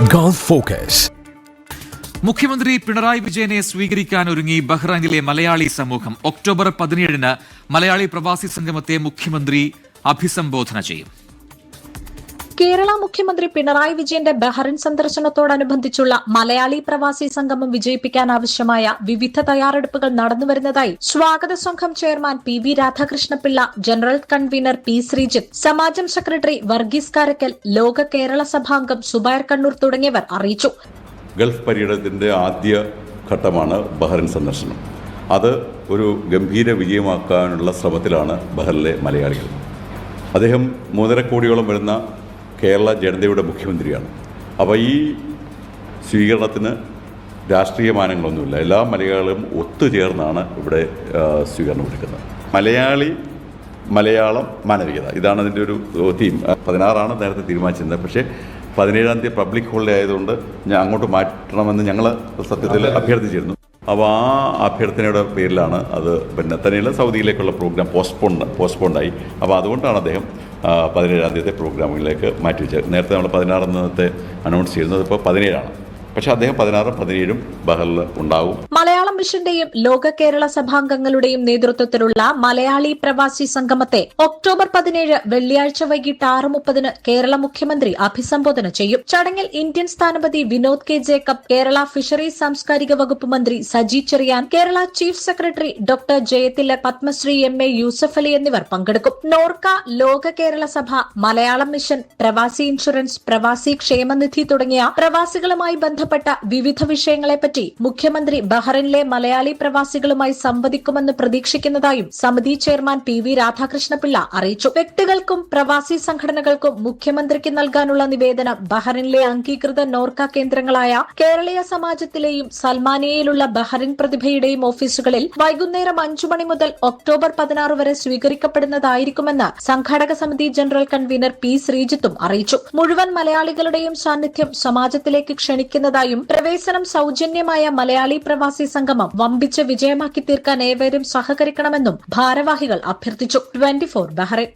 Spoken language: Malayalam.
Gulf ഫോക്കസ് മുഖ്യമന്ത്രി പിണറായി വിജയനെ സ്വീകരിക്കാൻ ഒരുങ്ങി ബഹ്റൈനിലെ മലയാളി സമൂഹം ഒക്ടോബർ പതിനേഴിന് മലയാളി പ്രവാസി സംഗമത്തെ മുഖ്യമന്ത്രി അഭിസംബോധന ചെയ്യും. കേരള മുഖ്യമന്ത്രി പിണറായി വിജയന്റെ ബഹ്റിൻ സന്ദർശനത്തോടനുബന്ധിച്ചുള്ള മലയാളി പ്രവാസി സംഗമം വിജയിപ്പിക്കാൻ ആവശ്യമായ വിവിധ തയ്യാറെടുപ്പുകൾ നടന്നുവരുന്നതായി സ്വാഗത സംഘം chairman P V Radhakrishnapillai general convener P Sreejith സമാജം സെക്രട്ടറി വർഗീസ് കാരക്കൽ ലോക കേരള സഭാംഗം സുബൈർ കണ്ണൂർ തുടങ്ങിയവർ അറിയിച്ചു. ഗൾഫ് പര്യടനത്തിന്റെ ആദ്യ ഘട്ടമാണ് ബഹ്റിൻ സന്ദർശനം. അത് ഒരു ഗംഭീര വിജയമാക്കാനുള്ള ശ്രമത്തിലാണ് ബഹ്റിലെ മലയാളികൾ. അദ്ദേഹം മൂന്നര കോടിയോളം വരുന്ന കേരള ജനതയുടെ മുഖ്യമന്ത്രിയാണ്. അപ്പോൾ ഈ സ്വീകരണത്തിന് രാഷ്ട്രീയ മാനങ്ങളൊന്നുമില്ല. എല്ലാ മലയാളികളും ഒത്തുചേർന്നാണ് ഇവിടെ സ്വീകരണം എടുക്കുന്നത്. മലയാളി മലയാളം മാനവികത. ഇതാണ് അതിന്റെ ഒരു തീം പതിനാറാണ് നേരത്തെ തീരുമാനിച്ചിരുന്നത്. പക്ഷേ പതിനേഴാം തീയതി പബ്ലിക് ഹോളിഡേ ആയതുകൊണ്ട് ഞാൻ അങ്ങോട്ട് മാറ്റണമെന്ന് ഞങ്ങൾ സത്യത്തിൽ അഭ്യർത്ഥിച്ചിരുന്നു. അപ്പോൾ ആ അഭ്യർത്ഥനയുടെ പേരിലാണ് അത് പിന്നെ തന്നെയുള്ള സൗദിയിലേക്കുള്ള പ്രോഗ്രാം പോസ്റ്റ്പോൺ പോസ്റ്റ്പോണ്ടായി അപ്പോൾ അതുകൊണ്ടാണ് അദ്ദേഹം പതിനേഴാം തീയതി പ്രോഗ്രാമുകളിലേക്ക് മാറ്റിവെച്ചത് നേരത്തെ നമ്മൾ പതിനാറാം അനൗൺസ് ചെയ്യുന്നത് ഇപ്പോൾ പതിനേഴാണ്. പക്ഷേ അദ്ദേഹം പതിനാറും പതിനേഴും ബഹറിൽ ഉണ്ടാവും. മലയാളം മിഷന്റെയും ലോക കേരള സഭാംഗങ്ങളുടെയും നേതൃത്വത്തിലുള്ള മലയാളി പ്രവാസി സംഗമത്തെ ഒക്ടോബർ പതിനേഴ് വെള്ളിയാഴ്ച വൈകിട്ട് ആറ് മുപ്പതിന് കേരള മുഖ്യമന്ത്രി അഭിസംബോധന ചെയ്യും. ചടങ്ങിൽ ഇന്ത്യൻ സ്ഥാനപതി Vinod K Jacob Kerala fisheries സാംസ്കാരിക വകുപ്പ് മന്ത്രി Saji Cherian Kerala chief secretary doctor Jayathilak Padmashri M A Yusuf Ali എന്നിവർ പങ്കെടുക്കും. നോർക്ക ലോക കേരള സഭ മലയാളം മിഷൻ പ്രവാസി ഇൻഷുറൻസ് പ്രവാസി ക്ഷേമനിധി തുടങ്ങിയ പ്രവാസികളുമായി ബന്ധപ്പെട്ട വിവിധ വിഷയങ്ങളെപ്പറ്റി മുഖ്യമന്ത്രി ബഹ്റിനിലെ മലയാളി പ്രവാസികളുമായി സംവദിക്കുമെന്ന് പ്രതീക്ഷിക്കുന്നതായും സമിതി ചെയർമാൻ പി വി രാധാകൃഷ്ണപിള്ള അറിയിച്ചു. വ്യക്തികൾക്കും പ്രവാസി സംഘടനകൾക്കും മുഖ്യമന്ത്രിക്ക് നൽകാനുള്ള നിവേദനം ബഹ്റിനിലെ അംഗീകൃത നോർക്ക കേന്ദ്രങ്ങളായ കേരളീയ സമാജത്തിലെയും സൽമാനിയയിലുള്ള ബഹ്റിൻ പ്രതിഭയുടെയും ഓഫീസുകളിൽ വൈകുന്നേരം അഞ്ചു മണി മുതൽ ഒക്ടോബർ പതിനാറ് വരെ സ്വീകരിക്കപ്പെടുന്നതായിരിക്കുമെന്ന് സംഘാടക സമിതി ജനറൽ കൺവീനർ പി ശ്രീജിത്തും അറിയിച്ചു. മുഴുവൻ മലയാളികളുടെയും സാന്നിധ്യം സമാജത്തിലേക്ക് ക്ഷണിക്കുന്നതായും പ്രവേശനം സൗജന്യമായ മലയാളി പ്രവാസി സംഗമം വമ്പിച്ച വിജയമാക്കി തീർക്കാൻ ഏവരും സഹകരിക്കണമെന്നും ഭാരവാഹികൾ അഭ്യർത്ഥിച്ചു. Twenty four Bahrain.